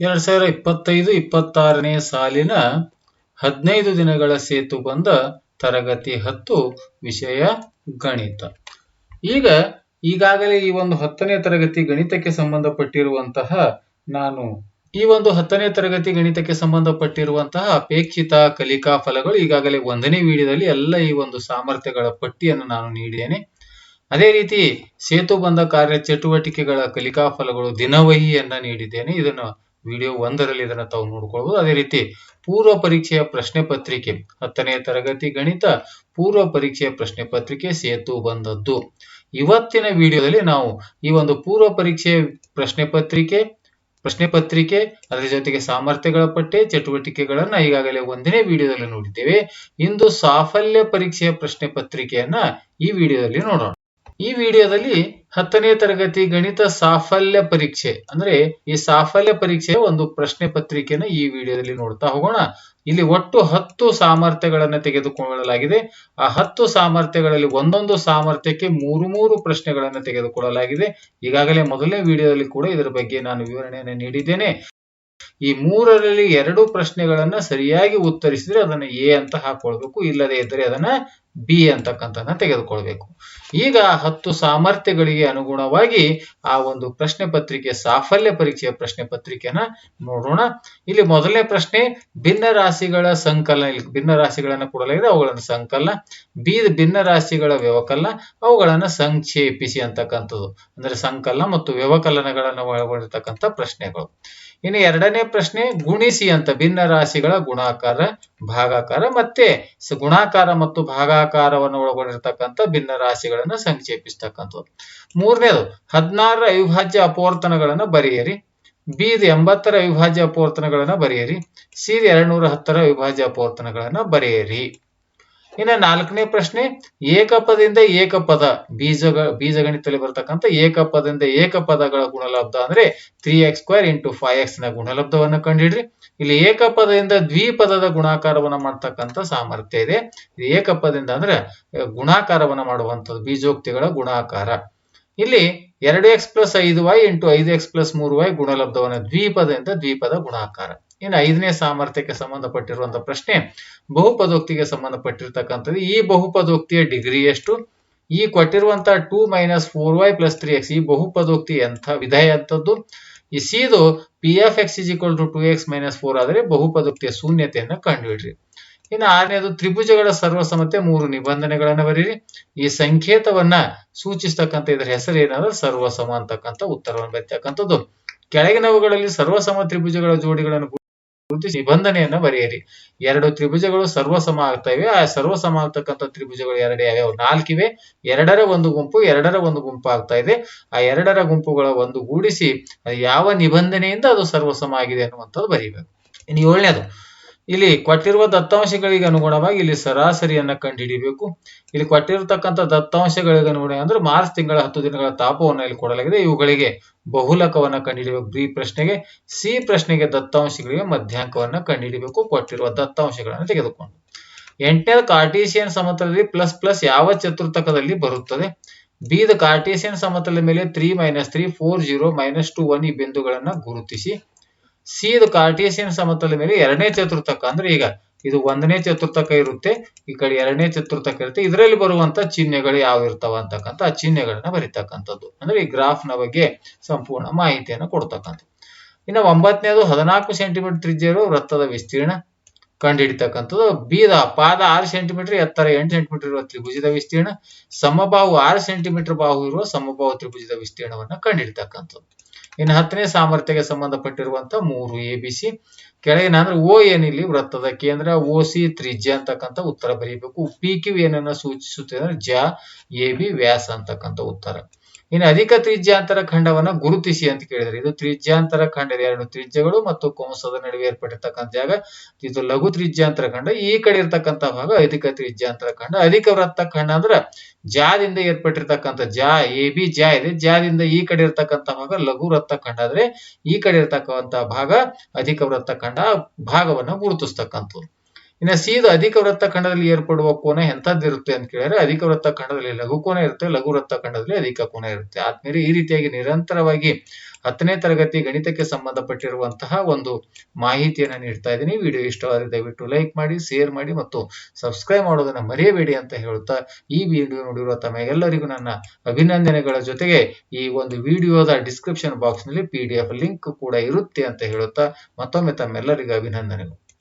ಎರಡ್ ಸಾವಿರ ಇಪ್ಪತ್ತೈದು, ಇಪ್ಪತ್ತಾರನೇ ಸಾಲಿನ ಹದಿನೈದು ದಿನಗಳ ಸೇತು ಬಂದ ತರಗತಿ ಹತ್ತು ವಿಷಯ ಗಣಿತ. ಈಗ ಈಗಾಗಲೇ ಈ ಒಂದು ಹತ್ತನೇ ತರಗತಿ ಗಣಿತಕ್ಕೆ ಸಂಬಂಧಪಟ್ಟಿರುವಂತಹ ನಾನು ಈ ಒಂದು ಹತ್ತನೇ ತರಗತಿ ಗಣಿತಕ್ಕೆ ಸಂಬಂಧಪಟ್ಟಿರುವಂತಹ ಅಪೇಕ್ಷಿತ ಕಲಿಕಾ ಫಲಗಳು ಈಗಾಗಲೇ ಒಂದನೇ ವಿಡಿಯೋದಲ್ಲಿ ಎಲ್ಲ ಈ ಒಂದು ಸಾಮರ್ಥ್ಯಗಳ ಪಟ್ಟಿಯನ್ನು ನಾನು ನೀಡಿದ್ದೇನೆ. ಅದೇ ರೀತಿ ಸೇತು ಬಂದ ಕಾರ್ಯ ಚಟುವಟಿಕೆಗಳ ಕಲಿಕಾ ಫಲಗಳು ದಿನವಹಿಯನ್ನ ನೀಡಿದ್ದೇನೆ. ಇದನ್ನು ವಿಡಿಯೋ ಒಂದರಲ್ಲಿ ಇದನ್ನ ತಾವು ನೋಡ್ಕೊಳ್ಬಹುದು ಅದೇ ರೀತಿ ಪೂರ್ವ ಪರೀಕ್ಷೆಯ ಪ್ರಶ್ನೆ ಪತ್ರಿಕೆ ಹತ್ತನೇ ತರಗತಿ ಗಣಿತ ಪೂರ್ವ ಪರೀಕ್ಷೆಯ ಪ್ರಶ್ನೆ ಪತ್ರಿಕೆ ಸೇತು ಬಂದದ್ದು. ಇವತ್ತಿನ ವಿಡಿಯೋದಲ್ಲಿ ನಾವು ಈ ಒಂದು ಪೂರ್ವ ಪರೀಕ್ಷೆಯ ಪ್ರಶ್ನೆ ಪತ್ರಿಕೆ ಪ್ರಶ್ನೆ ಪತ್ರಿಕೆ, ಅದರ ಜೊತೆಗೆ ಸಾಮರ್ಥ್ಯಗಳ ಪಟ್ಟೆ, ಚಟುವಟಿಕೆಗಳನ್ನ ಈಗಾಗಲೇ ಒಂದನೇ ವಿಡಿಯೋದಲ್ಲಿ ನೋಡಿದ್ದೇವೆ. ಇಂದು ಸಾಫಲ್ಯ ಪರೀಕ್ಷೆಯ ಪ್ರಶ್ನೆ ಪತ್ರಿಕೆಯನ್ನ ಈ ವಿಡಿಯೋದಲ್ಲಿ ನೋಡೋಣ. ಈ ವಿಡಿಯೋದಲ್ಲಿ ಹತ್ತನೇ ತರಗತಿ ಗಣಿತ ಸಾಫಲ್ಯ ಪರೀಕ್ಷೆ, ಅಂದ್ರೆ ಈ ಸಾಫಲ್ಯ ಪರೀಕ್ಷೆಯ ಒಂದು ಪ್ರಶ್ನೆ ಪತ್ರಿಕೆಯನ್ನು ಈ ವಿಡಿಯೋದಲ್ಲಿ ನೋಡ್ತಾ ಹೋಗೋಣ. ಇಲ್ಲಿ ಒಟ್ಟು ಹತ್ತು ಸಾಮರ್ಥ್ಯಗಳನ್ನ ತೆಗೆದುಕೊಳ್ಳಲಾಗಿದೆ. ಆ ಹತ್ತು ಸಾಮರ್ಥ್ಯಗಳಲ್ಲಿ ಒಂದೊಂದು ಸಾಮರ್ಥ್ಯಕ್ಕೆ ಮೂರು ಮೂರು ಪ್ರಶ್ನೆಗಳನ್ನು ತೆಗೆದುಕೊಳ್ಳಲಾಗಿದೆ. ಈಗಾಗಲೇ ಮೊದಲನೇ ವಿಡಿಯೋದಲ್ಲಿ ಕೂಡ ಇದರ ಬಗ್ಗೆ ನಾನು ವಿವರಣೆಯನ್ನು ನೀಡಿದ್ದೇನೆ. ಈ ಮೂರರಲ್ಲಿ ಎರಡು ಪ್ರಶ್ನೆಗಳನ್ನ ಸರಿಯಾಗಿ ಉತ್ತರಿಸಿದ್ರೆ ಅದನ್ನ ಎ ಅಂತ ಹಾಕೊಳ್ಬೇಕು, ಇಲ್ಲದೆ ಇದ್ದರೆ ಅದನ್ನ ಬಿ ಅಂತಕ್ಕಂಥದ್ದನ್ನ ತೆಗೆದುಕೊಳ್ಬೇಕು. ಈಗ ಹತ್ತು ಸಾಮರ್ಥ್ಯಗಳಿಗೆ ಅನುಗುಣವಾಗಿ ಆ ಒಂದು ಪ್ರಶ್ನೆ ಪತ್ರಿಕೆ, ಸಾಫಲ್ಯ ಪರೀಕ್ಷೆಯ ಪ್ರಶ್ನೆ ಪತ್ರಿಕೆನ ನೋಡೋಣ. ಇಲ್ಲಿ ಮೊದಲನೇ ಪ್ರಶ್ನೆ ಭಿನ್ನ ರಾಶಿಗಳ ಸಂಕಲನ, ಇಲ್ಲಿ ಭಿನ್ನ ರಾಶಿಗಳನ್ನ ಕೊಡಲಾಗಿದೆ ಅವುಗಳನ್ನು ಸಂಕಲನ. ಬಿ ಭಿನ್ನ ರಾಶಿಗಳ ವ್ಯವಕಲನ, ಅವುಗಳನ್ನ ಸಂಕ್ಷೇಪಿಸಿ ಅಂತಕ್ಕಂಥದ್ದು. ಅಂದ್ರೆ ಸಂಕಲನ ಮತ್ತು ವ್ಯವಕಲನಗಳನ್ನು ಒಳಗೊಂಡಿರ್ತಕ್ಕಂಥ ಪ್ರಶ್ನೆಗಳು. ಇನ್ನು ಎರಡನೇ ಪ್ರಶ್ನೆ ಗುಣಿಸಿ ಅಂತ ಭಿನ್ನ ರಾಶಿಗಳ ಗುಣಾಕಾರ, ಭಾಗಾಕಾರ ಮತ್ತೆ ಗುಣಾಕಾರ ಮತ್ತು ಭಾಗಾಕಾರವನ್ನು ಒಳಗೊಂಡಿರ್ತಕ್ಕಂಥ ಭಿನ್ನ ರಾಶಿಗಳನ್ನು ಸಂಕ್ಷೇಪಿಸ್ತಕ್ಕಂಥದ್ದು. ಮೂರನೇದು, ಹದಿನಾರರ ಅವಿಭಾಜ್ಯ ಅಪವರ್ತನಗಳನ್ನು ಬರೆಯಿರಿ. ಬಿ ಎಂಬತ್ತರ ಅವಿಭಾಜ್ಯ ಅಪವರ್ತನಗಳನ್ನು ಬರೆಯಿರಿ. ಸಿ ಎರಡ್ನೂರ ಹತ್ತರ ಅವಿಭಾಜ್ಯ ಅಪವರ್ತನಗಳನ್ನು ಬರೆಯಿರಿ. ಇನ್ನು ನಾಲ್ಕನೇ ಪ್ರಶ್ನೆ, ಏಕಪದದಿಂದ ಏಕಪದ, ಬೀಜ, ಬೀಜಗಣಿತದಲ್ಲಿ ಬರ್ತಕ್ಕಂಥ ಏಕಪದದಿಂದ ಏಕಪದಗಳ ಗುಣಲಬ್ಧ ಅಂದ್ರೆ three X square into five ಎಕ್ಸ್ನ ಗುಣಲಬ್ಧವನ್ನ ಕಂಡಿಡ್ರಿ. ಇಲ್ಲಿ ಏಕಪದದಿಂದ ದ್ವಿಪದದ ಗುಣಾಕಾರವನ್ನ ಮಾಡ್ತಕ್ಕಂಥ ಸಾಮರ್ಥ್ಯ ಇದೆ. ಏಕಪದದಿಂದ ಅಂದ್ರೆ ಗುಣಾಕಾರವನ್ನ ಮಾಡುವಂಥದ್ದು, ಬೀಜೋಕ್ತಿಗಳ ಗುಣಾಕಾರ. ಇಲ್ಲಿ ಎರಡು ಎಕ್ಸ್ ಪ್ಲಸ್ ಐದು ವೈ ಇಂಟು ಐದು ಎಕ್ಸ್ ಪ್ಲಸ್ ಮೂರು ವೈ ಗುಣಲಬ್ಧವನ್ನ ದ್ವಿಪದದಿಂದ ದ್ವಿಪದ ಗುಣಾಕಾರ. ಇನ್ನು ಐದನೇ ಸಾಮರ್ಥ್ಯಕ್ಕೆ ಸಂಬಂಧಪಟ್ಟಿರುವಂತಹ ಪ್ರಶ್ನೆ, ಬಹುಪದೋಕ್ತಿಗೆ ಸಂಬಂಧಪಟ್ಟಿರ್ತಕ್ಕಂಥದ್ದು ಈ ಬಹುಪದೋಕ್ತಿಯ ಡಿಗ್ರಿ ಎಷ್ಟು? ಈ ಕೊಟ್ಟಿರುವಂತಹ two minus four Y plus three X ಈ ಬಹುಪದೋಕ್ತಿ ಎಂಥ ವಿಧೇಯ ಅಂತದ್ದು ಈ ಸೀದು P of X is equal to two X minus four ಆದರೆ ಬಹುಪದೋಕ್ತಿಯ ಶೂನ್ಯತೆಯನ್ನು ಕಂಡುಹಿಡ್ರಿ. ಇನ್ನು ಆರನೇದು ತ್ರಿಭುಜಗಳ ಸರ್ವಸಮತೆ ಮೂರು ನಿಬಂಧನೆಗಳನ್ನ ಬರೀರಿ. ಈ ಸಂಕೇತವನ್ನ ಸೂಚಿಸ್ತಕ್ಕಂಥ ಇದರ ಹೆಸರು ಏನಾದ್ರೆ ಸರ್ವಸಮ ಅಂತಕ್ಕಂಥ ಉತ್ತರವನ್ನು ಬರೀತಕ್ಕಂಥದ್ದು ಕೆಳಗಿನವುಗಳಲ್ಲಿ ಸರ್ವಸಮ ತ್ರಿಭುಜಗಳ ಜೋಡಿಗಳನ್ನು ಗುರುತಿಸಿ ನಿಬಂಧನೆಯನ್ನ ಬರೆಯಿರಿ. ಎರಡು ತ್ರಿಭುಜಗಳು ಸರ್ವಸಮ ಆಗ್ತಾ ಇವೆ. ಆ ಸರ್ವಸಮ ಆಗ್ತಕ್ಕಂಥ ತ್ರಿಭುಜಗಳು ಎರಡು ಯಾವ್ಯಾವ ನಾಲ್ಕಿವೆ. ಎರಡರ ಒಂದು ಗುಂಪು, ಎರಡರ ಒಂದು ಗುಂಪು ಆಗ್ತಾ ಇದೆ. ಆ ಎರಡರ ಗುಂಪುಗಳ ಒಂದು ಗೂಡಿಸಿ ಯಾವ ನಿಬಂಧನೆಯಿಂದ ಅದು ಸರ್ವಸಮ ಆಗಿದೆ ಅನ್ನುವಂಥದ್ದು ಬರೀಬೇಕು. ಇನ್ನು ಏಳನೇದು ಇಲ್ಲಿ ಕೊಟ್ಟಿರುವ ದತ್ತಾಂಶಗಳಿಗೆ ಅನುಗುಣವಾಗಿ ಇಲ್ಲಿ ಸರಾಸರಿಯನ್ನ ಕಂಡುಹಿಡಿಯಬೇಕು ಇಲ್ಲಿ ಕೊಟ್ಟಿರತಕ್ಕಂಥ ದತ್ತಾಂಶಗಳಿಗೆ ಅನುಗುಣ ಅಂದ್ರೆ ಮಾರ್ಚ್ ತಿಂಗಳ ಹತ್ತು ದಿನಗಳ ತಾಪವನ್ನು ಇಲ್ಲಿ ಕೊಡಲಾಗಿದೆ. ಇವುಗಳಿಗೆ ಬಹುಲಕವನ್ನ ಕಂಡುಹಿಡಿಯಬೇಕು. ಬಿ ಪ್ರಶ್ನೆಗೆ, ಸಿ ಪ್ರಶ್ನೆಗೆ ದತ್ತಾಂಶಗಳಿಗೆ ಮಧ್ಯಾಂಕವನ್ನ ಕಂಡುಹಿಡಿಯಬೇಕು. ಕೊಟ್ಟಿರುವ ದತ್ತಾಂಶಗಳನ್ನು ತೆಗೆದುಕೊಂಡು. ಎಂಟನೇದು ಕಾರ್ಟೀಸಿಯನ್ ಸಮತಲದಲ್ಲಿ ಪ್ಲಸ್ ಪ್ಲಸ್ ಯಾವ ಚತುರ್ಥಕದಲ್ಲಿ ಬರುತ್ತದೆ? ಬಿ ದ ಕಾರ್ಟೀಸಿಯನ್ ಸಮತಲದ ಮೇಲೆ three minus three, four zero minus two one ಈ ಬಿಂದುಗಳನ್ನ ಗುರುತಿಸಿ. ಸಿ ಇದು ಕಾರ್ಟೇಸಿಯನ್ ಸಮತಲದ ಮೇಲೆ ಎರಡನೇ ಚತುರ್ಥಕ. ಅಂದ್ರೆ ಈಗ ಇದು ಒಂದನೇ ಚತುರ್ಥಕ ಇರುತ್ತೆ, ಈ ಕಡೆ ಎರಡನೇ ಚತುರ್ಥಕ ಇರುತ್ತೆ. ಇದರಲ್ಲಿ ಬರುವಂತ ಚಿಹ್ನೆಗಳು ಯಾವ ಇರ್ತಾವ ಅಂತಕ್ಕಂಥ ಆ ಚಿಹ್ನೆಗಳನ್ನ ಬರೀತಕ್ಕಂಥದ್ದು. ಅಂದ್ರೆ ಈ ಗ್ರಾಫ್ನ ಬಗ್ಗೆ ಸಂಪೂರ್ಣ ಮಾಹಿತಿಯನ್ನು ಕೊಡ್ತಕ್ಕಂಥ ಇನ್ನು ಒಂಬತ್ತನೇದು ಹದಿನಾಲ್ಕು ಸೆಂಟಿಮೀಟರ್ ತ್ರಿಜ್ಯ ಇರುವ ವೃತ್ತದ ವಿಸ್ತೀರ್ಣ ಕಂಡುಹಿಡಿತಕ್ಕಂಥದ್ದು ಬೀದ ಪಾದ ಆರು ಸೆಂಟಿಮೀಟರ್ ಎತ್ತರ ಎಂಟು ಸೆಂಟಿಮೀಟರ್ ಇರುವ ತ್ರಿಭುಜದ ವಿಸ್ತೀರ್ಣ. ಸಮಬಾಹು ಆರು ಸೆಂಟಿಮೀಟರ್ ಬಾಹು ಇರುವ ಸಮಬಾಹು ತ್ರಿಭುಜದ ವಿಸ್ತೀರ್ಣವನ್ನ ಕಂಡುಹಿಡಿತಕ್ಕಂಥದ್ದು ಇನ್ನು ಹತ್ತನೇ ಸಾಮರ್ಥ್ಯಕ್ಕೆ ಸಂಬಂಧಪಟ್ಟಿರುವಂತಹ ಮೂರು ಎ ಬಿ ಸಿ ಕೆಳಗಿನ ಅಂದ್ರೆ ಓ ಏನಿಲ್ಲಿ ವೃತ್ತದ ಕೇಂದ್ರ ಓ ಸಿ ತ್ರಿಜ್ಯ ಅಂತಕ್ಕಂಥ ಉತ್ತರ ಬರೀಬೇಕು. ಪಿ ಕ್ಯೂ ಏನನ್ನ ಸೂಚಿಸುತ್ತೆ ಅಂದ್ರೆ ಜ ಎ ಬಿ ವ್ಯಾಸ ಅಂತಕ್ಕಂಥ ಉತ್ತರ. ಇನ್ನು ಅಧಿಕ ತ್ರಿಜ್ಯಾಂತರ ಖಂಡವನ್ನ ಗುರುತಿಸಿ ಅಂತ ಕೇಳಿದ್ರೆ. ಇದು ತ್ರಿಜ್ಯಾಂತರ ಖಂಡ ಎರಡು ತ್ರಿಜ್ಯಗಳು ಮತ್ತು ಕೋಮಸದ ನಡುವೆ ಏರ್ಪಟ್ಟಿರ್ತಕ್ಕಂಥ ಜಾಗ, ಇದು ಲಘು ತ್ರಿಜ್ಯಾಂತರ ಖಂಡ. ಈ ಕಡೆ ಇರ್ತಕ್ಕಂಥ ಭಾಗ ಅಧಿಕ ತ್ರಿಜ್ಯಾಂತರ ಖಂಡ. ಅಧಿಕ ವೃತ್ತ ಖಂಡ ಅಂದ್ರೆ ಜಾದಿಂದ ಏರ್ಪಟ್ಟಿರ್ತಕ್ಕಂಥ ಜಾ, ಎ, ಬಿ, ಜಾ ಇದೆ. ಜಾದಿಂದ ಈ ಕಡೆ ಇರ್ತಕ್ಕಂಥ ಭಾಗ ಲಘು ವೃತ್ತ ಖಂಡ ಆದ್ರೆ ಈ ಕಡೆ ಇರ್ತಕ್ಕಂಥ ಭಾಗ ಅಧಿಕ ವೃತ್ತ ಖಂಡ ಭಾಗವನ್ನ ಗುರುತಿಸ್ತಕ್ಕಂಥದ್ದು. ಇನ್ನು ಸೀದಾ ಅಧಿಕ ವೃತ್ತ ಖಂಡದಲ್ಲಿ ಏರ್ಪಡುವ ಕೋನ ಎಂತದ್ದಿರುತ್ತೆ ಅಂತ ಕೇಳಿದ್ರೆ ಅಧಿಕ ವೃತ್ತ ಖಂಡದಲ್ಲಿ ಲಘು ಕೋನ ಇರುತ್ತೆ, ಲಘು ವೃತ್ತ ಖಂಡದಲ್ಲಿ ಅಧಿಕ ಕೋನ ಇರುತ್ತೆ. ಆದ್ಮೇಲೆ ಈ ರೀತಿಯಾಗಿ ನಿರಂತರವಾಗಿ ಹತ್ತನೇ ತರಗತಿ ಗಣಿತಕ್ಕೆ ಸಂಬಂಧಪಟ್ಟಿರುವಂತಹ ಒಂದು ಮಾಹಿತಿಯನ್ನು ನೀಡ್ತಾ ಇದ್ದೀನಿ. ವಿಡಿಯೋ ಇಷ್ಟವಾದರೆ ದಯವಿಟ್ಟು ಲೈಕ್ ಮಾಡಿ, ಶೇರ್ ಮಾಡಿ ಮತ್ತು ಸಬ್ಸ್ಕ್ರೈಬ್ ಮಾಡೋದನ್ನ ಮರೆಯಬೇಡಿ ಅಂತ ಹೇಳುತ್ತಾ ಈ ವಿಡಿಯೋ ನೋಡಿರುವ ತಮಗೆಲ್ಲರಿಗೂ ನನ್ನ ಅಭಿನಂದನೆಗಳ ಜೊತೆಗೆ ಈ ಒಂದು ವಿಡಿಯೋದ ಡಿಸ್ಕ್ರಿಪ್ಷನ್ ಬಾಕ್ಸ್ನಲ್ಲಿ ಪಿ ಡಿ ಎಫ್ ಲಿಂಕ್ ಕೂಡ ಇರುತ್ತೆ ಅಂತ ಹೇಳುತ್ತಾ ಮತ್ತೊಮ್ಮೆ ತಮ್ಮೆಲ್ಲರಿಗೂ ಅಭಿನಂದನೆಗಳು.